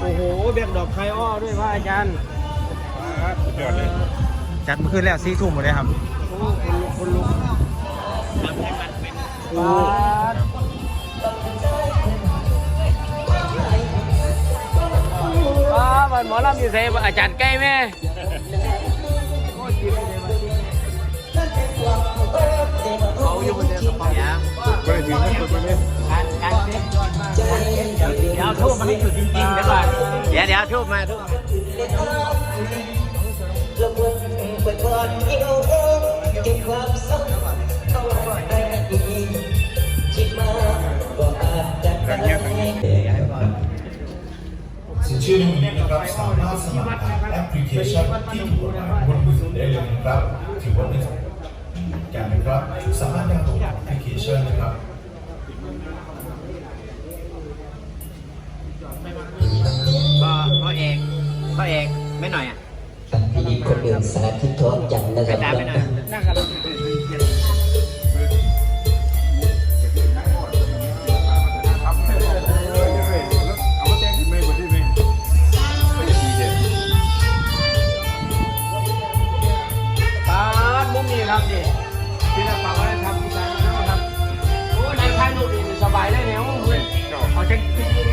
โอ้โหแบกดอกไคอ้อด้วยพระอาจารย์สุดยอดเลย จัดเมื่อคืนแล้วสี่ทุ่มหมดเลยครับโอ้คนลุกคนลุกโอ้ป้าบันหมอลำอยู่ใส่อาจารย์ใกล้แม่โอ้ยจิบเลยมาจิบเขาอยู่บนเรือกระเป๋าก็เลยถือให้คนไปเลยการการเซ็ตเดี๋ยว ทูบมันไม่จุดจริงๆเดี๋ยวก่อนเดี๋ยวเดี๋ยวทูบมาทูบทางเงี้ยทางเงี้สินเชื่อนี้นะครับสามารถสมัครแอปพลิเคชันที่ถูกกฎหมายบนมือถือได้เลยนะครับถือว่าเป็นการนะครับสามารถดาวน์โหลดแอปพลิเคชันนะครับ ก็พ่อเอกพ่อเอกไม่หน่อยอะพิธีคนเดินสาธิตทองจันทร์นะคไปรับตามไปหน่อยนั่งกันเอามาแจ้งขึ้นไปบนที่นี่ไม่ได้ดีเด่นตามุมนี้ครับนี่ที่เราฝากไว้ทำที่ไหนนะครับโอ้ในท้ายรูปนี่สบายเลยเนี่ยเอาเช็คพนั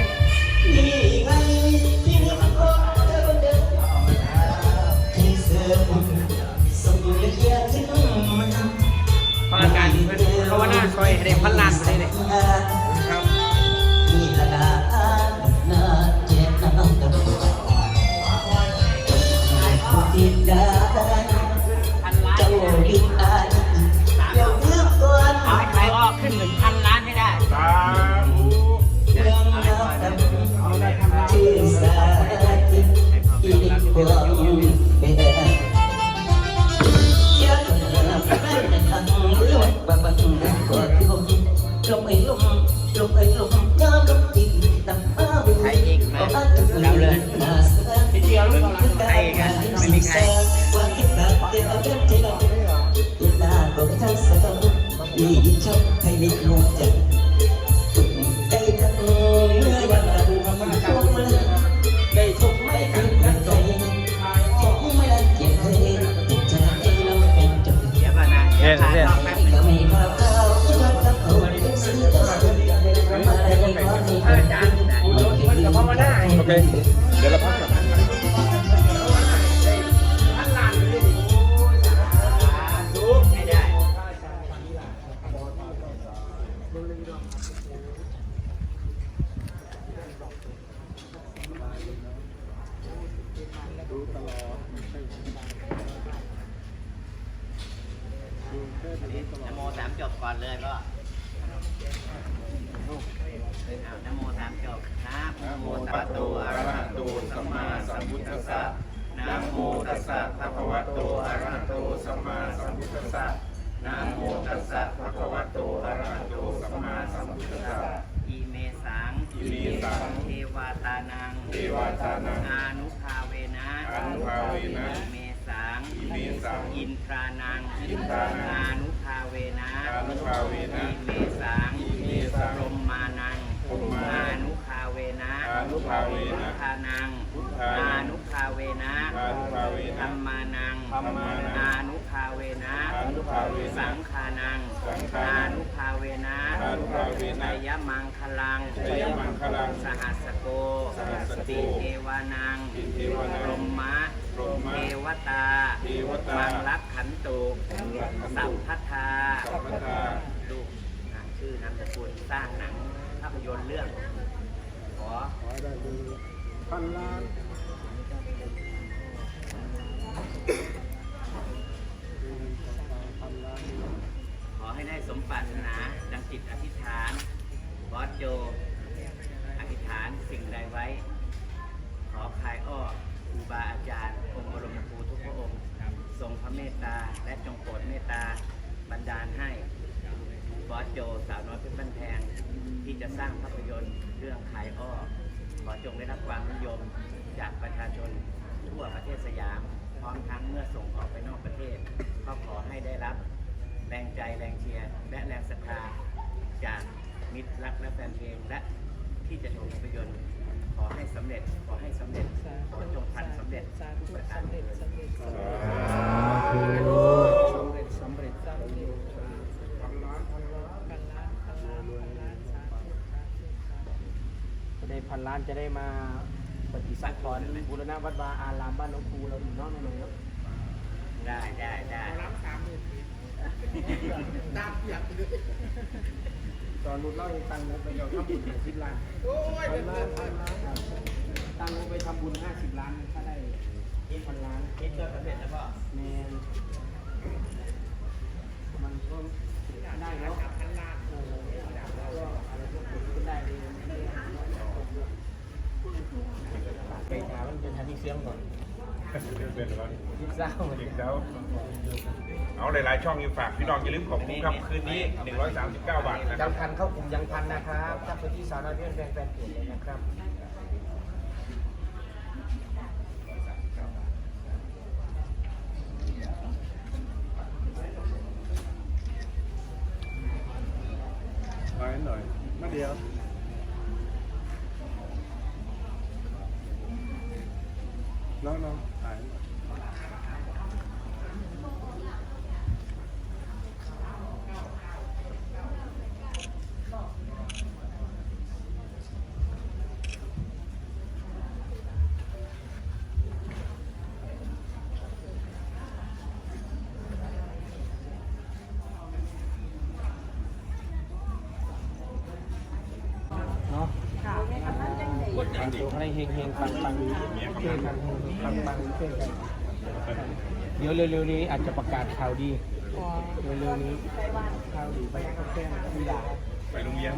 มลมไอ้ลมน้ำลมติดตั้งมาวิวใครอีกมาเราเลยทีเดียวหรือเปล่าใครอีกันไม่มีใครวันที่ตัดเดียวเอาเดินใจ เค เดี๋ยวเราพักก่อนพันล้านเลยดูไม่ได้นโมสามจบก่อนเลยก็เอานโมสามจบนะนะโมโมตัตัสสสะโตอะอะระระหะหะโตโตสัสัมมมามาสัสัมมพุพุททธัธัสสสะสะนะนะโมโมตัตัสสสะสะภะภะคะคะวะวะโตโตอะอะระระหะหะโตโตสัสัมมมามาสัสัมมพุพุททธัธัสสสะสะนะโมตัสสะภะคะวะโตอะระหะโตสัมมาสัมพุทธัสสะอิเมสังอิเมสังเทวาตานังเทวาตานังอานุภาเวนะอานุภาเวนะอิเมสังอิเมสังอินทรานังอินทรานัง นะพุทธานังพุทธานังอานุภาเวนะอานุภาเวนะธรรมานังธัมมานังอานุภาเวนะอานุภาเวนะสังฆานังสังฆานัอางนุภาเวนะอานุภาเวนะชัยมังคลังชัยมังคลังสหัสโกสหัสโกติเทวานังติเทวานังพรหมะพรหมะเทวตาเทวตามังลักขันตุมังลักขันตุสัพพทาสัพพทาลูกอ่านชื่อนามสกุลสร้างหนังภาพยนตร์เรื่องขอ พันล้านขอให้ได้สมปรารถนาดังจิตอธิษฐานบอสโจ อธิษฐานสิ่งใดไว้ ขอคายอ้อครูบาอาจารย์องค์บรมครูทุกพระองค์ทรงพระเมตตาและจงโปรดเมตตาบันดาลให้บอสโจสาวน้อยเพชรบ้านแพงที่จะสร้างภาพยนตร์เรื่องคายอ้อ ขอจงได้รับความนิยมจากประชาชนทั่วประเทศสยาม พร้อมทั้งเมื่อส่งออกไปนอกประเทศ ก็ขอให้ได้รับแรงใจแรงเชียร์และแรงศรัทธาจากมิตรรักและแฟนเพลงและที่จะชมภาพยนตร์ขอให้สำเร็จขอให้ให้สำเร็จขอจงพันสำเร็จ สาธุสำเร็จสำเร็จสำเร็จ สำเร็จสำเร็จ สำเร็จพันล้านพันล้านพันล้านพันล้านพันล้านสาธุสาธุสาธุ จะได้พันล้านจะได้มาปฏิสังขรณ์บูรณะวัดวาอารามบ้านหลวงปู่เราอีกเน้องหน่อยเนาะได้ได้ได้ล้านสามหมื่นตอนรุ่นเล่าให้ตังค์ไปเราทำบุญสิบล้านพันล้านพันล้านตังค์ไปทำบุญห้าสิบล้านถ้าได้พันล้านคิดก็สำเร็จแล้วก็แมนมันก็ได้แล้ว พันล้าน เออก็อะไรก็เกิดขึ้นได้เลยไปหามันเป็นทันทีเสียงก่อนเอะไรยิบเศร้าอีกแล้วเอาหลายๆช่องอยู่ฝากพี่น้องอย่าลืมขอบคุณครับคืนนี้ 139 บาทนะคยัรับ งทันเข้ากลุ่มยังทันนะครับถ้าไปที่สาวน้อยเพื่อนแฟนแฟนเพจเลยนะครับไปหน่อยมาเดียว น้อ ให้เฮงเฮงปังปังช่วยกันปังปังช่วยกันเดี๋ยวเร็วๆนี้อาจจะประกาศข่าวดีเร็วๆนี้ข่าวดีไปก็แค่มีดาไปโรงเรียน